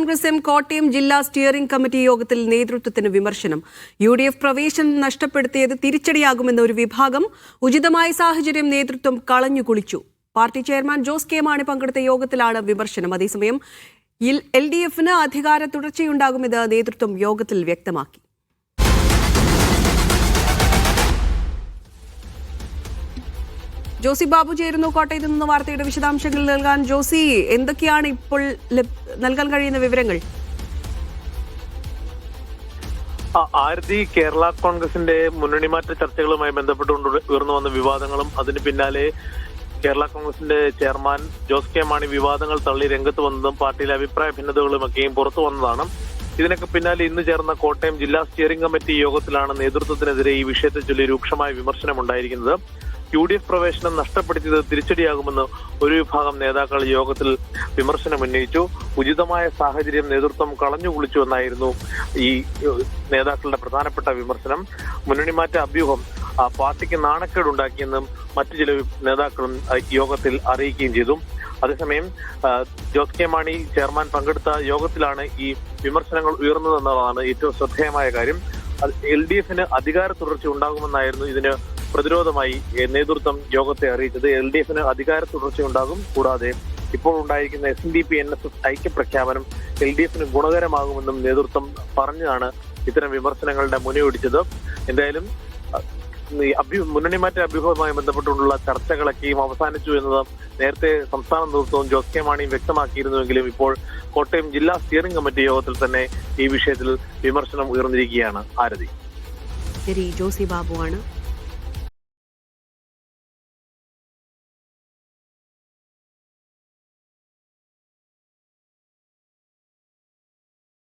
കോൺഗ്രസ് കോട്ടയം ജില്ലാ steering committee യോഗത്തിൽ നേതൃത്വത്തിന് വിമർശനം. യു ഡി എഫ് പ്രവേശനം നഷ്ടപ്പെടുത്തിയത് തിരിച്ചടിയാകുമെന്ന ഒരു വിഭാഗം ഉചിതമായ സാഹചര്യം നേതൃത്വം കളഞ്ഞു കുളിച്ചു. Party chairman Jose K Mani പങ്കെടുത്ത യോഗത്തിലാണ് വിമർശനം. അതേസമയം എൽ ഡി എഫിന് അധികാര തുടർച്ചയുണ്ടാകുമെന്ന് നേതൃത്വം യോഗത്തിൽ വ്യക്തമാക്കി. ജോസി ബാബു ചേരുന്നു. കോട്ടയത്ത് നിന്ന് വാർത്തയുടെ വിശദാംശങ്ങൾ നൽകാൻ ജോസി എന്തൊക്കെയാണ് ഇപ്പോൾ നൽകാൻ കഴിയുന്ന വിവരങ്ങൾ? ആരതി കേരള കോൺഗ്രസിന്റെ മുന്നണിമാറ്റ ചർച്ചകളുമായി ബന്ധപ്പെട്ടുകൊണ്ട് ഉയർന്നു വന്ന വിവാദങ്ങളും അതിന് പിന്നാലെ കേരള കോൺഗ്രസിന്റെ ചെയർമാൻ ജോസ് കെ മാണി വിവാദങ്ങൾ തള്ളി രംഗത്ത് വന്നതും പാർട്ടിയിലെ അഭിപ്രായ ഭിന്നതകളുമൊക്കെയും പുറത്തു വന്നതാണ്. ഇതിനൊക്കെ പിന്നാലെ ഇന്ന് ചേർന്ന കോട്ടയം ജില്ലാ സ്റ്റിയറിംഗ് കമ്മിറ്റി യോഗത്തിലാണ് നേതൃത്വത്തിനെതിരെ ഈ വിഷയത്തെ ചൊല്ലി രൂക്ഷമായ വിമർശനം ഉണ്ടായിരിക്കുന്നത് യു ഡി എഫ് പ്രവേശനം നഷ്ടപ്പെടുത്തിയത് തിരിച്ചടിയാകുമെന്ന് ഒരു വിഭാഗം നേതാക്കൾ യോഗത്തിൽ വിമർശനം ഉന്നയിച്ചു. ഉചിതമായ സാഹചര്യം നേതൃത്വം കളഞ്ഞു കുളിച്ചു എന്നായിരുന്നു ഈ നേതാക്കളുടെ പ്രധാനപ്പെട്ട വിമർശനം. മുന്നണിമാറ്റ അഭ്യൂഹം പാർട്ടിക്ക് നാണക്കേടുണ്ടാക്കിയെന്നും മറ്റു ചില നേതാക്കളും യോഗത്തിൽ അറിയിക്കുകയും ചെയ്തു. അതേസമയം ജോസ് കെ മാണി ചെയർമാൻ പങ്കെടുത്ത യോഗത്തിലാണ് ഈ വിമർശനങ്ങൾ ഉയർന്നതെന്നുള്ളതാണ് ഏറ്റവും ശ്രദ്ധേയമായ കാര്യം. എൽ ഡി എഫിന് അധികാര തുടർച്ച ഉണ്ടാകുമെന്നായിരുന്നു ഇതിന് പ്രതിരോധമായി നേതൃത്വം യോഗത്തെ അറിയിച്ചത്. എൽ ഡി എഫിന് അധികാര തുടർച്ചയുണ്ടാകും. കൂടാതെ ഇപ്പോൾ ഉണ്ടായിരിക്കുന്ന S N D P N S S ഐക്യപ്രഖ്യാപനം L D എഫിന് ഗുണകരമാകുമെന്നും നേതൃത്വം പറഞ്ഞാണ് ഇത്തരം വിമർശനങ്ങളുടെ മുനയൊടിച്ചത് എന്തായാലും മുന്നണി മാറ്റ അഭ്യൂഹവുമായി ബന്ധപ്പെട്ടുള്ള ചർച്ചകളൊക്കെയും അവസാനിച്ചു എന്നത് നേരത്തെ സംസ്ഥാന നേതൃത്വവും ജോസ് കെ മാണിയും വ്യക്തമാക്കിയിരുന്നുവെങ്കിലും ഇപ്പോൾ കോട്ടയം ജില്ലാ സ്റ്റിയറിംഗ് കമ്മിറ്റി യോഗത്തിൽ തന്നെ ഈ വിഷയത്തിൽ വിമർശനം ഉയർന്നിരിക്കുകയാണ്. ആരതി? ശരി ജോസി ബാബുവാണ്.